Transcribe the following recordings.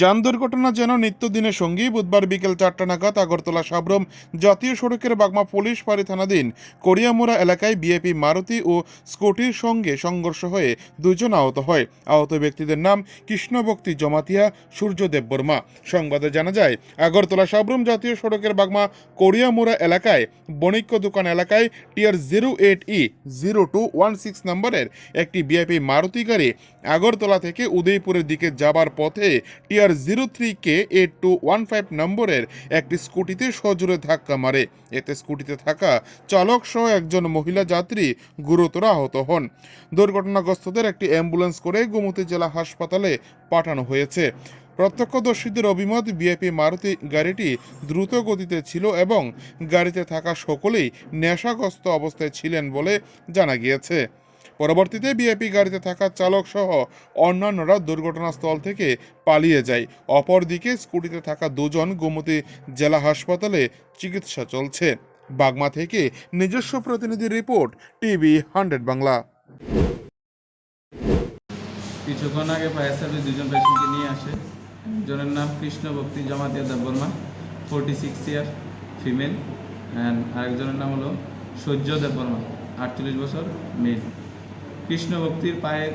যান দুর্ঘটনা যেন নিত্যদিনের সঙ্গী, বুধবার বিকেল চারটা নাগাদ আগরতলা সাবরম জাতীয় সড়কের বাগমা পুলিশ ফাঁড়ি থানাধীন করিয়ামুড়া এলাকায় বিএপি মারুতি ও স্কুটির সঙ্গে সংঘর্ষ হয়ে দুজন আহত হয়। আহত ব্যক্তিদের নাম কৃষ্ণভক্তি জমাতিয়া, সূর্যদেব বর্মা। সংবাদে জানা যায়, আগরতলা সাবরম জাতীয় সড়কের বাগমা করিয়ামুড়া এলাকায় বণিক্য দোকান এলাকায় TR zero eight E zero two one six নম্বরের একটি বিআইপি মারুতি গাড়ি আগরতলা থেকে উদয়পুরের দিকে যাবার পথে TR zero three K A two one five নম্বরের একটি স্কুটিতে সজোরে ধাক্কা মারে। এতে স্কুটিতে থাকা চালক সহ একজন মহিলা যাত্রী গুরুতর আহত হন। দুর্ঘটনাগ্রস্তদের একটি অ্যাম্বুলেন্স করে গোমতী জেলা হাসপাতালে পাঠানো হয়েছে। প্রত্যক্ষদর্শীদের অভিমত বিএপি মারুতি গাড়িটি দ্রুত গতিতে ছিল এবং গাড়িতে থাকা সকলেই নেশাগ্রস্ত অবস্থায় ছিলেন বলে জানা গিয়েছে। পরবর্তীতে বিএপি গাড়িতে থাকা চালক সহ অন্যান্যরা দুর্ঘটনাস্থল থেকে পালিয়ে যায়। অপরদিকে স্কুটিতে থাকা দুজন গোমতী জেলা হাসপাতালে চিকিৎসা চলছে। বাগমা থেকে নিজস্ব প্রতিনিধি রিপোর্ট, টিভি হান্ড্রেড বাংলা। কিছুক্ষণ আগে ফায়ার সার্ভিস দুজন পেশেন্টকে নিয়ে আসে। একজনের নাম Krishna Bhakti Jamatia Debbarma forty six year female and আরেকজনের নাম হলো সূর্য দেববর্মা আটচল্লিশ বছর মেল কৃষ্ণ ভক্তির পায়ে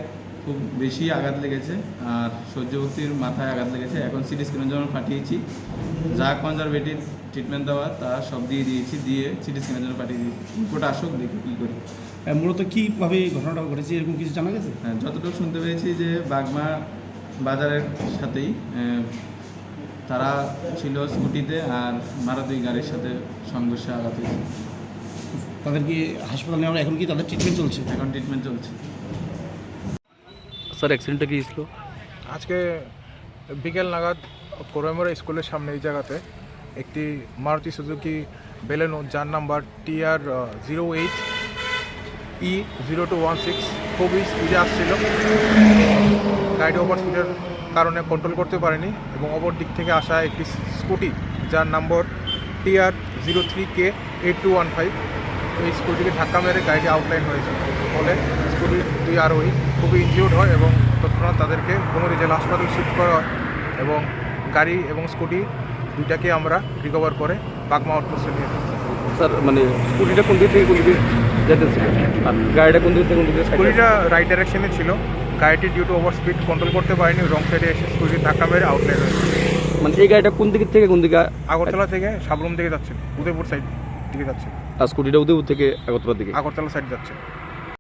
খুব বেশি আঘাত লেগেছে আর সূর্য ভক্তির মাথায় আঘাত লেগেছে। এখন সিটি স্ক্যানের জন্য পাঠিয়েছি। যা কনজারভেটিভ ট্রিটমেন্ট দেওয়া তা সব দিয়ে দিয়েছি দিয়ে সিটি স্ক্যানের জন্য পাঠিয়ে দিয়েছি। রিপোর্ট আসুক দেখি কী করি। মূলত কীভাবে ঘটনাটা ঘটেছে এরকম কিছু জানা গেছে? হ্যাঁ, যতটুকু শুনতে পেরেছি যে বাগমা বাজারের সাথেই তারা ছিল স্কুটিতে আর মারুতি গাড়ির সাথে সংঘর্ষে আঘাত হয়েছে। তাদের কি হাসপাতালে নেওয়া এখন কি তাদের ট্রিটমেন্ট চলছে? এখন ট্রিটমেন্ট চলছে। স্যার অ্যাক্সিডেন্টটা কি ছিল? আজকে বিকেল নাগাদ কোরামোরা স্কুলের সামনে এই জায়গাতে একটি মারুতি সুজুকি বেলেনো যার number TR zero eight E zero two one six খুবই স্পিডে আসছিল। গাড়িটি ওভার স্পিডের কারণে কন্ট্রোল করতে পারেনি এবং অপর দিক থেকে আসা একটি স্কুটি যার number TR zero three K eight two one five এই স্কুটিকে ধাক্কা মেরে গাড়িটি আউটলাইন হয়েছে। ফলে স্কুটির দুই আরোহী খুবই ইনজিউর্ড হয় এবং তৎক্ষণাৎ তাদেরকে গোমতী জেলা হাসপাতালে শিফট করা হয় এবং গাড়ি এবং স্কুটি দুইটাকে আমরা রিকভার করে বাগমা আউটপোস্টে নিয়ে স্যার মানে স্কুটিটা কোন দিক থেকে কোন দিকে যেতেছিল? আর গাড়িটা কোন দিক থেকে কোন দিকে স্কুটিটা রাইট ডাইরেকশনে ছিল। গাড়িটি due to over speed control করতে পারেনি রং সাইডে এসে স্কুটির ধাক্কা মেরে আউটলাইন হয়েছে। মানে এই গাড়িটা কোন দিক থেকে কোন দিকে আগরতলা থেকে সাবরুম থেকে যাচ্ছে উদয়পুর সাইড দিকে যাচ্ছে। আর স্কুটিটা উদয়পুর থেকে আগরতলার দিকে? আগরতলা সাইড যাচ্ছে।